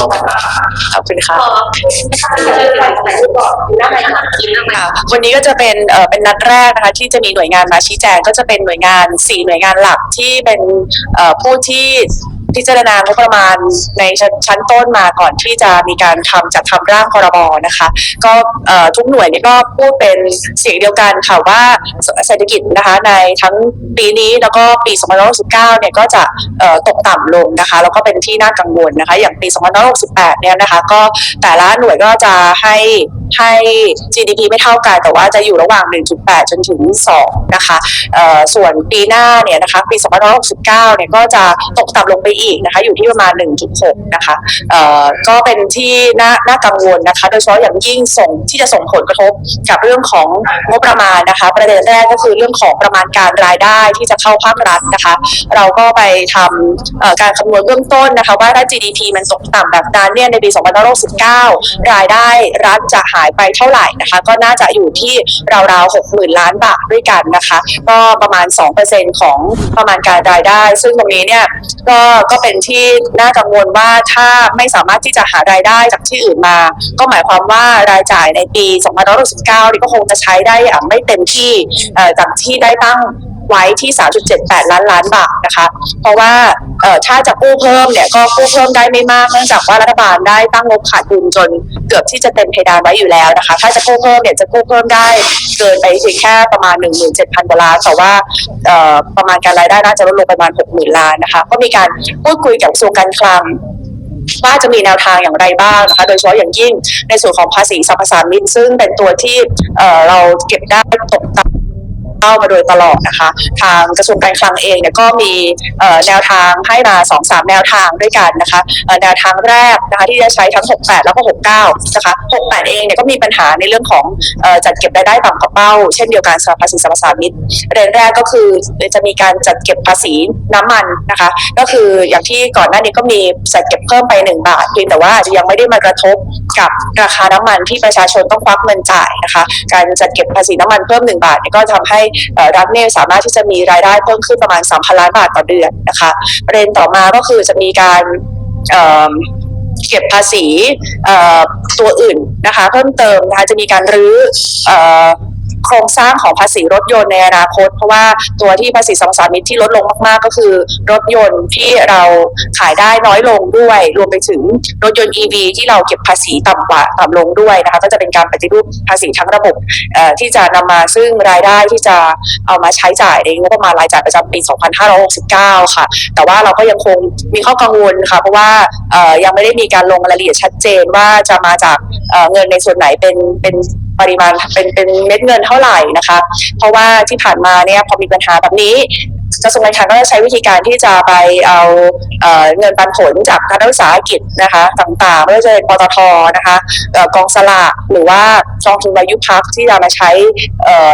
ขอบคุณค่ะพอถ่ายรูปก่อนดูหน้าไหมคะยิ้มหน้าไหมค่ะวันนี้ก็จะเป็นเอ่อเป็นนัดแรกนะคะที่จะมีหน่วยงานมาชี้แจงก็จะเป็นหน่วยงานสี่หน่วยงานหลักที่เป็นเอ่อผู้ที่ พิจารณางบประมาณในชั้นชั้นต้นมาก่อนที่จะมีการทำจัดทำร่างพรบนะคะ ก็ทุกหน่วยนี่ก็พูดเป็นเสียงเดียวกันค่ะว่าเศรษฐกิจนะคะในทั้งปีนี้แล้วก็ปี2569เนี่ยก็จะตกต่ำลงนะคะ แล้วก็เป็นที่น่ากังวลนะคะ อย่างปี2568 เนี่ยนะคะ ก็แต่ละหน่วยก็จะให้ ให้ GDP ไม่เท่ากัน แต่ว่าจะอยู่ระหว่าง 1.8 จนถึง 2 นะคะส่วนปีหน้าเนี่ยนะคะปี 2569 เนี่ยก็จะตกต่ำลงไปอีกนะคะอยู่ที่ประมาณ 1.6 นะคะก็เป็นที่น่านากังวลนะคะ โดยเฉพาะอย่างยิ่งส่งที่จะส่งผลกระทบกับเรื่องของงบประมาณนะคะ ประเด็นแรกก็คือเรื่องของประมาณการรายได้ที่จะเข้าภาครัฐนะคะ เราก็ไปทำการคำนวณเบื้องต้นนะคะว่าถ้า GDP มันตกต่ำแบบนั้นเนี่ยในปี 2569 รายได้รัฐจะหาายไปเท่าไหร่นะคะ ก็น่าจะอยู่ที่ราวๆ60,000ล้านบาทด้วยกันนะคะ ก็ประมาณ 2%ของประมาณการรายได้ ซึ่งตรงนี้เนี่ยก็ก็เป็นที่น่ากังวลว่าถ้าไม่สามารถที่จะหารายได้จากที่อื่นมา ก็หมายความว่ารายจ่ายในปี 2569นี่ก็คงจะใช้ได้อย่างไม่เต็มที่จากที่ได้ตั้ง ไว้ที่ 3.78 ล้านล้านบาทนะคะ เพราะว่าถ้าจะกู้เพิ่มเนี่ยก็กู้เพิ่มได้ไม่มากเนื่องจากว่ารัฐบาลได้ตั้งงบขาดดุลจนเกือบที่จะเต็มเพดานไว้อยู่แล้วนะคะ ถ้าจะกู้เพิ่มเนี่ยจะกู้เพิ่มได้เกินไปเพียงแค่ประมาณ 17,000กว่าล้านแต่ว่าประมาณการรายได้น่าจะลดลงประมาณ 60,000 ล้านนะคะก็มีการพูดคุยกับกระทรวงการคลังว่าจะมีแนวทางอย่างไรบ้างนะคะ โดยเฉพาะอย่างยิ่งในส่วนของภาษีสรรพสามิตซึ่งเป็นตัวที่เเราเก็บได้ตกต่ำ เข้ามาโดยตลอดนะคะ ทางกระทรวงการคลังเองเนี่ยก็มีแนวทางให้มา2อสามแนวทางด้วยกันนะคะแนวทางแรกนะคะที่จะใช้ทั้ง 68 แล้วก็ 69 นะคะ 68 เองเนี่ยก็มีปัญหาในเรื่องของจัดเก็บรายได้ต่ำกว่าเป้า เช่นเดียวกันสำหรับภาษีสรรพสามิตประเด็นแรกก็คือจะมีการจัดเก็บภาษีน้ำมันนะคะ ก็คืออย่างที่ก่อนหน้านี้ก็มีจัดเก็บเพิ่มไป 1 บาทเพียงแต่ว่าอาจจะยังไม่ได้มากระทบกับราคาน้ำมันที่ประชาชนต้องควักเงินจ่ายนะคะ การจัดเก็บภาษีน้ำมันเพิ่ม 1 บาทเนี่ยก็ทำให้รัฐเนี่ยสามารถที่จะมีรายได้เพิ่มขึ้นประมาณ 3,000 ล้านบาทต่อเดือนนะคะประเด็นต่อมาก็คือจะมีการเก็บภาษีตัวอื่นนะคะ เพิ่มเติมนะคะจะมีการรื้อเอ่อ โครงสร้างของภาษีรถยนต์ในอนาคต เพราะว่าตัวที่ภาษีสรรพสามิตที่ลดลงมากๆ ก็คือ รถยนต์ที่เราขายได้น้อยลงด้วย รวมไปถึงรถยนต์ EV ที่เราเก็บภาษีต่ำกว่าต่ำลงด้วยนะคะก็จะเป็นการปฏิรูปภาษีทั้งระบบที่จะนำมาซึ่งรายได้ที่จะเอามาใช้จ่ายในงบประมาณรายจ่ายประจำปี 2569 ค่ะ แต่ว่าเราก็ยังคงมีข้อกังวลค่ะ เพราะว่ายังไม่ได้มีการลงรายละเอียดชัดเจนว่าจะมาจากเอ่อเงินในส่วนไหนเป็นเป็น ปริมาณเป็นเป็นเม็ดเงินเท่าไหร่นะคะ เพราะว่าที่ผ่านมาเนี่ยพอมีปัญหาแบบนี้กระทรวงการคลังก็จะใช้วิธีการที่จะไปเอาเอ่อเงินปันผลจากการวิสาหกิจนะคะต่างๆไม่ว่าจะเป็นปตทนะคะกองสลากหรือว่ากองทุนวายุพักที่จะมาใช้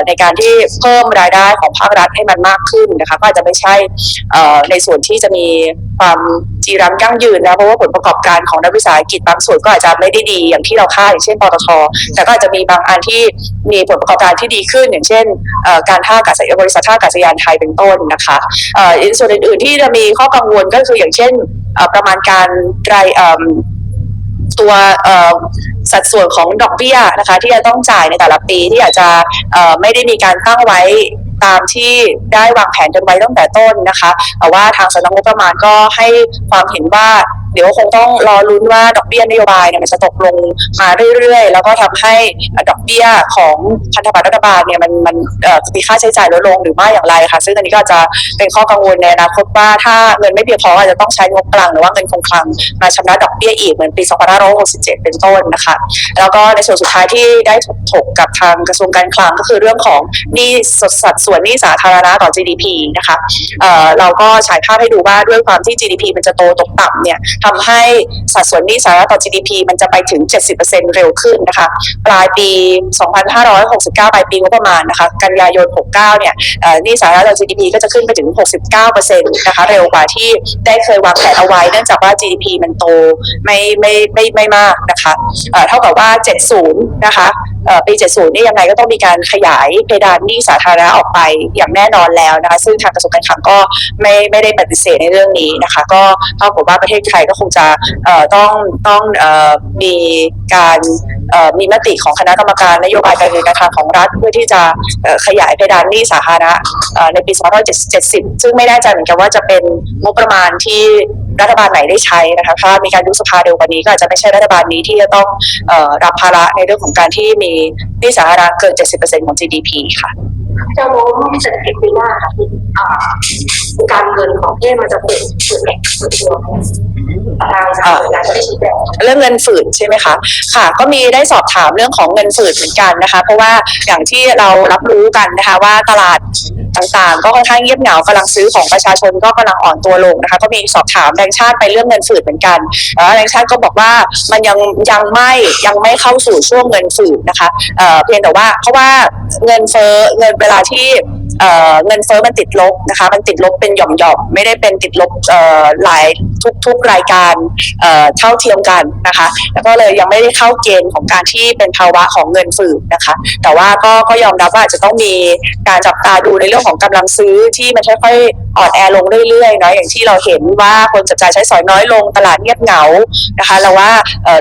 ในการที่เพิ่มรายได้ของภาครัฐให้มันมากขึ้นนะคะก็อาจจะไม่ใช่ในส่วนที่จะมีความ จีรังยั่งยืนนะเพราะว่าผลประกอบการของนักวิสาหกิจบางส่วนก็อาจจะไม่ได้ดีอย่างที่เราคาดอย่างเช่นปตทแต่ก็อาจจะมีบางอันที่มีผลประกอบการที่ดีขึ้น อย่างเช่น การท่าอากาศยานบริษัทท่าอากาศยานไทยเป็นต้นนะคะอ่อส่วนอื่นๆที่จะมีข้อกังวลก็คืออย่างเช่นประมาณการรายตัวสัดส่วนของดอกเบี้ยนะคะที่จะต้องจ่ายในแต่ละปีที่อาจจะไม่ได้มีการตั้งไว้ ตามที่ได้วางแผนกันไว้ตั้งแต่ต้นนะคะแต่ว่าทางสำนักงบประมาณก็ให้ความเห็นว่า เดี๋ยวคงต้องรอลุ้นว่าดอกเบี้ยนโยบายเนี่ยมันจะตกลงมาเรื่อยๆ แล้วก็ทำให้ดอกเบี้ยของพันธบัตรรัฐบาลเนี่ยมันมันมีค่าใช้จ่ายลดลงหรือไม่อย่างไรค่ะ ซึ่งอันนี้ก็จะเป็นข้อกังวลในอนาคตว่าถ้าเงินไม่เพียงพออาจจะต้องใช้งบกลางหรือว่าเงินคงคลังมาชำระดอกเบี้ยอีกเหมือนปี 2567 เป็นต้นนะคะ แล้วก็ในส่วนสุดท้ายที่ได้ถกกับทางกระทรวงการคลังก็คือเรื่องของหนี้สัดส่วนหนี้สาธารณะต่อ GDP นะคะเเราก็ฉายภาพให้ดูว่าด้วยความที่ GDP มันจะโตตกต่ำเนี่ยททำให้สัดส่วนหนี้สาธารณะต่อ GDP มันจะไปถึง 70%เร็วขึ้นนะคะ ปลายปี 2569 ปลายปีงบประมาณนะคะ กันยายน 69 เนี่ยหนี้สาธารณะต่อ GDP ก็จะขึ้นไปถึง 69%นะคะ เร็วกว่าที่ได้เคยวางแผนเอาไว้ เนื่องจากว่า GDP มันโตไม่ไม่ไม่ไม่มากนะคะเท่ากับว่า 70 นะคะปี 70 นี่ยังไงก็ต้องมีการขยายเพดานหนี้สาธารณะออกไปอย่างแน่นอนแล้วนะคะ ซึ่งทางกระทรวงการคลังก็ไม่ไม่ได้ปฏิเสธในเรื่องนี้นะคะ ก็เท่ากับว่าประเทศไทยก็คงจะต้องต้องอมีการมีมติของคณะกรรมการนโยบายการเงินการคลังของรัฐ เพื่อที่จะขยายเพดานหนี้สาธารณะในปี 2570 ซึ่งไม่แน่ใจเหมือนกันว่าจะเป็นงบประมาณที่รัฐบาลไหนได้ใช้นะคะถ้ามีการยุบสภาเร็วกว่านี้ก็อาจจะไม่ใช่รัฐบาลนี้ที่จะต้องอรับภาระในเรื่องของการที่มีหนี้สาธารณะเกิน 70%ของ GDP ค่ะจะมองเศรษฐกิจปีหน้าค่ะการเงินของประเทศมันจะเปลี่ยนเปลี่ยนแปลงตัว ทางสาธารณสุขได้ชี้แจงเรื่องเงินฝืดใช่ไหมคะค่ะ ก็มีได้สอบถามเรื่องของเงินฝืดเหมือนกันนะคะ เพราะว่าอย่างที่เรารับรู้กันนะคะ ว่าตลาดต่างๆ ก็ค่อนข้างเงียบเหงากำลังซื้อของประชาชนก็กำลังอ่อนตัวลงนะคะ ก็มีสอบถามแบงค์ชาติไปเรื่องเงินฝืดเหมือนกันแล้วแบงค์ชาติก็บอกว่ามันยังยังไม่ยังไม่เข้าสู่ช่วงเงินฝืดนะคะเอ่อเพียงแต่ว่าเพราะว่าเงินเฟ้อเงินเวลาที่ เเงินเฟ้อมันติดลบนะคะ มันติดลบเป็นหย่อมๆ ไม่ได้เป็นติดลบหลายทุกๆรายการเอ่อเท่าเทียมกันนะคะ แล้วก็เลยยังไม่ได้เข้าเกณฑ์ของการที่เป็นภาวะของเงินฝืดนะคะ แต่ว่าก็ก็ยอมรับว่าอาจจะต้องมีการจับตาดูในเรื่องของกำลังซื้อที่มันค่อยๆอ่อนแอลงเรื่อยๆเนาะอย่างที่เราเห็นว่าคนจับจ่ายใช้สอยน้อยลงตลาดเงียบเหงานะคะแล้วว่า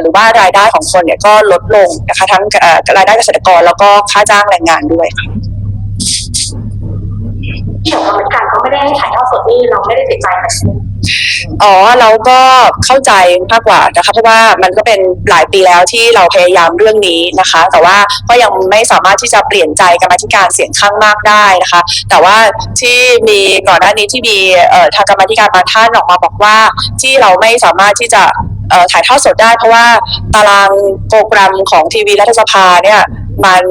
หรือว่ารายได้ของคนเนี่ยก็ลดลงนะคะทั้งรายได้เกษตรกรแล้วก็ค่าจ้างแรงงานด้วยค่ะ ที่บอกว่าการเขาไม่ได้ให้ถ่ายทอดสดนี่เราไม่ได้ติดใจนะอ๋อเราก็เข้าใจมากกว่านะคะเพราะว่ามันก็เป็นหลายปีแล้วที่เราพยายามเรื่องนี้นะคะ แต่ว่าก็ยังไม่สามารถที่จะเปลี่ยนใจกรรมธิการเสียงข้างมากได้นะคะ แต่ว่าที่มีก่อนหน้านี้ที่มีทางกรรมธิการบางท่านออกมาบอกว่าที่เราไม่สามารถที่จะถ่ายทอดสดได้ เพราะว่าตารางโปรแกรมของทีวีรัฐสภาเนี่ย มัน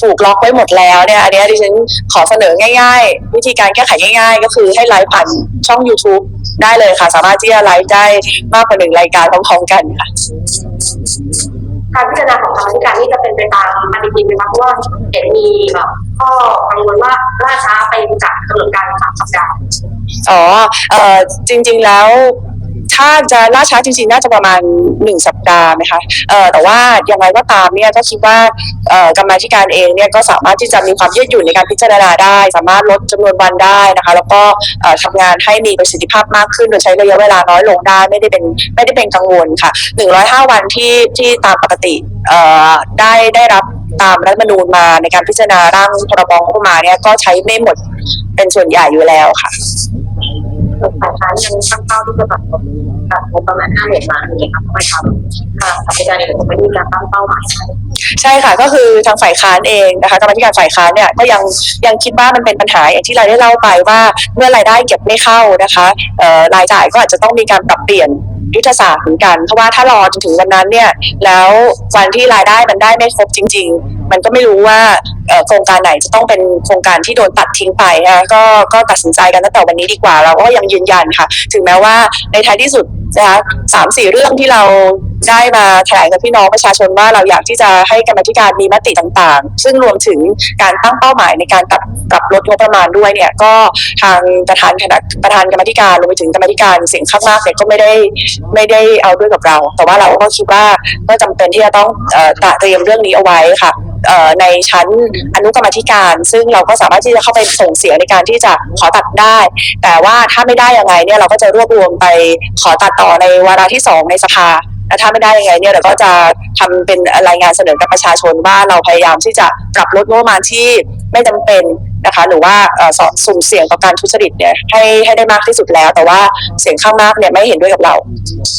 ถูกล็อกไว้หมดแล้วเนี่ยอันนี้ดิฉันขอเสนอง่าย ๆ วิธีการแก้ไขง่าย ๆ ก็คือให้ไลฟ์ผ่านช่อง YouTube ได้เลยค่ะ สามารถที่จะไลฟ์ได้มากกว่าหนึ่งรายการพร้อมๆกันค่ะการพิจารณาของกรรมธิการนี่จะเป็นไปตามปฏิทินไหมคะเพราะว่าเห็นมีแบบข้อกังวลว่าล่าช้าไปจากกำหนดการสามสัปดาห์อ๋อเอ่อจริง ๆแล้ว ถ้าจะล่าช้าจริงๆ น่าจะประมาณหนึ่งสัปดาห์ไหมคะเอ่อแต่ว่าอยังไงก็ตามเนี่ยก็คิดว่าเอ่อกรรมาธิการเองเนี่ยก็สามารถที่จะมีความยืดหยุ่นในการพิจารณาได้ สามารถลดจำนวนวันได้นะคะ แล้วก็เอ่อทำงานให้มีประสิทธิภาพมากขึ้น โดยใช้ระยะเวลาน้อยลงได้ไม่ได้เป็นไม่ได้เป็นกังวลค่ะ105วันที่ที่ตามปกติเอ่อได้ได้รับตามรัฐมนูญมาในการพิจารณาร่างพรบงบประมาณเนี่ยก็ใช้ไม่หมดเป็นส่วนใหญ่อยู่แล้วค่ะ ฝ่ายค้านยังตั้งเป้าที่จะปรับลดกับงบประมาณห้าหมื่นล้านอย่างเงี้ยครับทำไมครับค่ะกรรมการเองไม่มีการตั้งเป้าหมายใช่ค่ะก็คือทางฝ่ายค้านเองนะคะกรรมธิการฝ่ายค้านเนี่ยก็ยังยังคิดว่ามันเป็นปัญหาอย่างที่เราได้เล่าไปว่าเมื่อรายได้เก็บไม่เข้านะคะรายจ่ายก็อาจจะต้องมีการปรับเปลี่ยนยุทธศาสตร์เหมือนกันเพราะว่าถ้ารอจนถึงวันนั้นเนี่ยแล้ววันที่รายได้มันได้ไม่ครบจริง ๆ มันก็ไม่รู้ว่าโครงการไหนจะต้องเป็นโครงการที่โดนตัดทิ้งไปนะคะก็ก็ตัดสินใจกันตั้งแต่วันนี้ดีกว่า เราก็ยังยืนยันค่ะ ถึงแม้ว่าในท้ายที่สุดนะคะสามสี่เรื่องที่เรา ได้มาแถลงกับพี่น้องประชาชนว่าเราอยากที่จะให้กรรมธิการมีมติต่างๆ ซึ่งรวมถึงการตั้งเป้าหมายในการปรับปรับลดงบประมาณด้วยเนี่ยก็ทางประธานคณะประธานกรรมธิการรวมไปถึงกรรมธิการเสียงข้างมากเนี่ยก็ไม่ได้ไม่ได้เอาด้วยกับเรา แต่ว่าเราก็คิดว่าก็จำเป็นที่จะต้องเตระเตรียมเรื่องนี้เอาไว้ค่ะในชั้นอนุกรรมธิการ ซึ่งเราก็สามารถที่จะเข้าไปส่งเสียงในการที่จะขอตัดได้ แต่ว่าถ้าไม่ได้ยังไงเนี่ยเราก็จะรวบรวมไปขอตัดต่อในวาระที่สองในสภา ถ้าไม่ได้ยังไงเนี่ยเราก็จะทำเป็นรายงานเสนอกับประชาชนว่าเราพยายามที่จะปรับลดงบประมาณที่ไม่จำเป็นนะคะ หรือว่าเอ่อสอสุ่มเสี่ยงต่อการทุจริตเนี่ยให้ให้ได้มากที่สุดแล้ว แต่ว่าเสียงข้างมากเนี่ยไม่เห็นด้วยกับเรา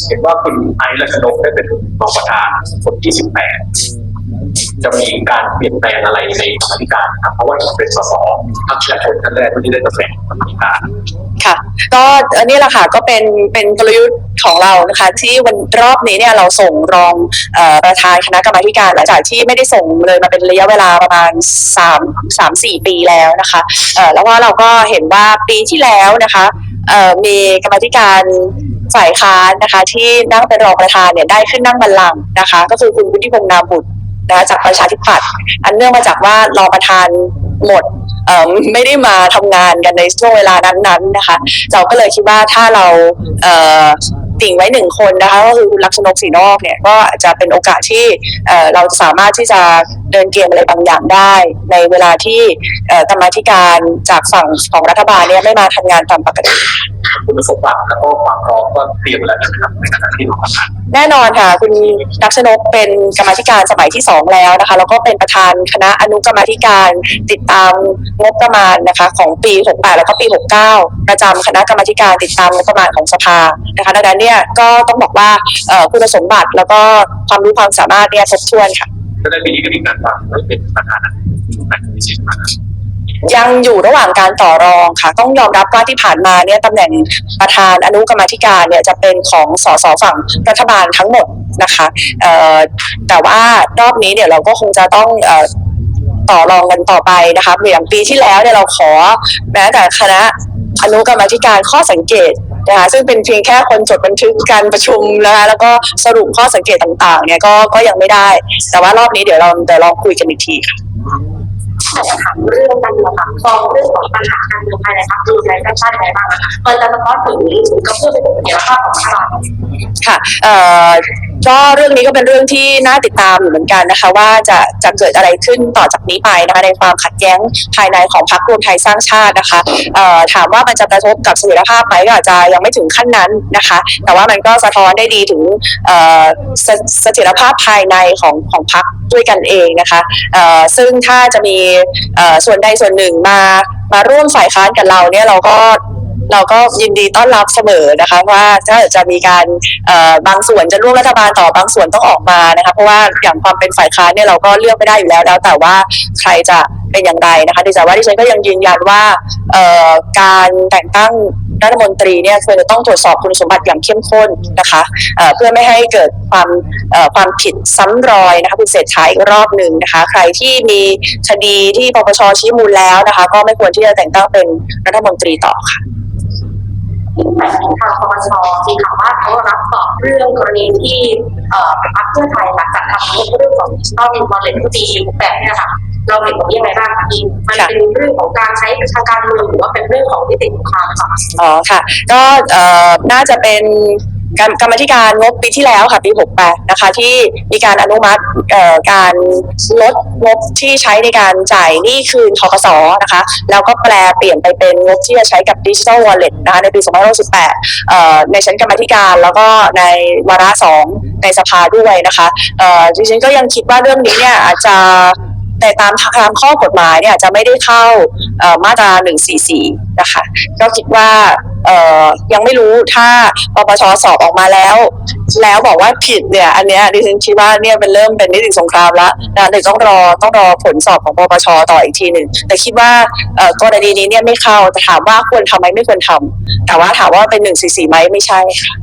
เห็นว่าคุณไอซ์รัชนกได้เป็นรองประธานคนที่สิบแปด จะมีการเปลี่ยนแปลงอะไรในกรรมธิการครับเพราะว่าผมเป็นสสพรรคประชาชนท่านแรกที่ได้ตำแหน่งกรรมธิการค่ะ ก็อันนี้แหละค่ะก็เป็นเป็นกลยุทธ์ของเรานะคะที่วันรอบนี้เนี่ยเราส่งรองอประธานคณะกรรมธิการหลังจากที่ไม่ได้ส่งเลยมาเป็นระยะเวลาประมาณ3 3 4 ปีแล้วนะคะแล้วว่าเราก็เห็นว่าปีที่แล้วนะคะมีกรรมธิการฝ่ายค้านนะคะ ที่นั่งเป็นรองประธานเนี่ยได้ขึ้นนั่งบัลลังก์นะคะ ก็คือคุณวุฒิพงษ์นามบุตร นะคะจากประชาธิปัตย์อันเนื่องมาจากว่ารองประธานหมดไม่ได้มาทำงานกันในช่วงเวลานั้นๆนะคะ เราก็เลยคิดว่าถ้าเรา ติ่งไว้หนึ่งคนนะคะก็คือคุณลักษณกศรีนอกเนี่ยก็อาจจะเป็นโอกาสที่เอ่อเราสามารถที่จะเดินเกมอะไรบางอย่างได้ ในเวลาที่เอ่อกรรมาธิการจากฝั่งของรัฐบาลเนี่ยไม่มาทำงานตามปกติคุณสมบัติแล้วก็ความพร้อมก็เตรียมแล้วนะครับในขณะที่เราทำงานแน่นอนค่ะ คุณลักษณกเป็นกรรมาธิการสมัยที่สองแล้วนะคะ แล้วก็เป็นประธานคณะอนุกรรมาธิการติดตามงบประมาณนะคะ ของปี 68 แล้วก็ปี 69 ประจำคณะกรรมาธิการติดตามงบประมาณของสภา นะคะดังนั้นเนี่ยก็ต้องบอกว่าเอ่อคุณสมบัติแล้วก็ความรู้ความสามารถเนี่ยครบถ้วนค่ะก็ได้ปีนี้ก็มีการวางไว้เป็นประธานนักวิจิตรมายังอยู่ระหว่างการต่อรองค่ะ ต้องยอมรับว่าที่ผ่านมาเนี่ยตำแหน่งประธานอนุกรรมาธิการเนี่ยจะเป็นของสสฝั่งรัฐบาลทั้งหมดนะคะเอ่อแต่ว่ารอบนี้เนี่ยเราก็คงจะต้องเอ่อต่อรองกันต่อไปนะคะอย่างปีที่แล้วเนี่ยเราขอแม้แต่คณะอนุกรรมาธิการข้อสังเกต นะคะซึ่งเป็นเพียงแค่คนจดบันทึกการประชุมนะคะแล้วก็สรุปข้อสังเกตต่างๆเนี่ยก็ก็ยังไม่ได้ แต่ว่ารอบนี้เดี๋ยวเราเดี๋ยวลองคุยกันอีกทีค่ะแต่ถามเรื่องการเมืองค่ะมองเรื่องของปัญหาการเมืองภายในพรรครวมไทยสร้างชาติยังไงบ้างนะคะมันจะสะท้อนถึงก็เพื่อเป็นเสถียรภาพของรัฐบาลค่ะเอ่อ ก็เรื่องนี้ก็เป็นเรื่องที่น่าติดตามอยู่เหมือนกันนะคะ ว่าจะจะเกิดอะไรขึ้นต่อจากนี้ไปนะคะในความขัดแย้งภายในของพรรครวมไทยสร้างชาตินะคะถามว่ามันจะกระทบกับเสถียรภาพไหมก็อาจจะยังไม่ถึงขั้นนั้นนะคะ แต่ว่ามันก็สะท้อนได้ดีถึงเสถียรภาพภายในของของพรรคด้วยกันเองนะคะซึ่งถ้าจะมีส่วนใดส่วนหนึ่งมามาร่วมฝ่ายค้านกับเราเนี่ยเราก็ เราก็ยินดีต้อนรับเสมอนะคะว่าถ้าจะมีการบางส่วนจะร่วมรัฐบาลต่อบางส่วนต้องออกมานะคะเพราะว่าอย่างความเป็นฝ่ายค้านเนี่ยเราก็เลือกไม่ได้อยู่แล้วแล้ว แต่ว่าใครจะเป็นอย่างไรนะคะดิฉันว่าดิฉันก็ยังยืนยันว่าการแต่งตั้งรัฐมนตรีเนี่ยควรจะต้องตรวจสอบคุณสมบัติอย่างเข้มข้นนะคะเเพื่อไม่ให้เกิดความความผิดซ้ำรอยนะคะคุณเศรษฐาอีกรอบหนึ่งนะคะ ใครที่มีคดีที่ปปชชี้มูลแล้วนะคะ ก็ไม่ควรที่จะแต่งตั้งเป็นรัฐมนตรีต่อค่ะ แต่ทางปปชมีข่าวว่าเขารับตอบเรื่องกรณีที่พรรคเพื่อไทยหลังจากทำเรื่องของดิจิทัลอินฟอร์เรนซ์ปีแบบเนี่ยค่ะเราเห็นว่ายังไงบ้างคะพี่มันเป็นเรื่องของการใช้ทางการเมืองหรือว่าเป็นเรื่องของนิติบุครามค่ะอ๋อค่ะ ก็น่าจะเป็น กรรมธิการงบปีที่แล้วค่ะปี 68 นะคะ ที่มีการอนุมัติการลดงบที่ใช้ในการจ่ายหนี้คืนทกสนะคะ แล้วก็แปลเปลี่ยนไปเป็นงบที่จะใช้กับดิจิทัลวอลเล็ตนะคะในปี 2568 ในชั้นกรรมธิการแล้วก็ในวาระสองในสภาด้วยนะคะดิฉันก็ยังคิดว่าเรื่องนี้เนี่ยอาจจะ แต่ตามตามข้อกฎหมายเนี่ยจะไม่ได้เข้ามาตรา 144 นะคะ ก็คิดว่ายังไม่รู้ถ้าปปชสอบออกมาแล้ว แล้วบอกว่าผิดเนี่ยอันเนี้ยดิฉันคิดว่าเนี่ยเป็นเริ่มเป็นนิติสงครามแล้วนะเดี๋ยวต้องรอต้องรอผลสอบของปปชต่ออีกทีหนึ่งแต่คิดว่ากรณีนี้เนี่ยไม่เข้าแต่ถามว่าควรทำไหมไม่ควรทำแต่ว่าถามว่าเป็น 144ไหมไม่ใช่ค่ะ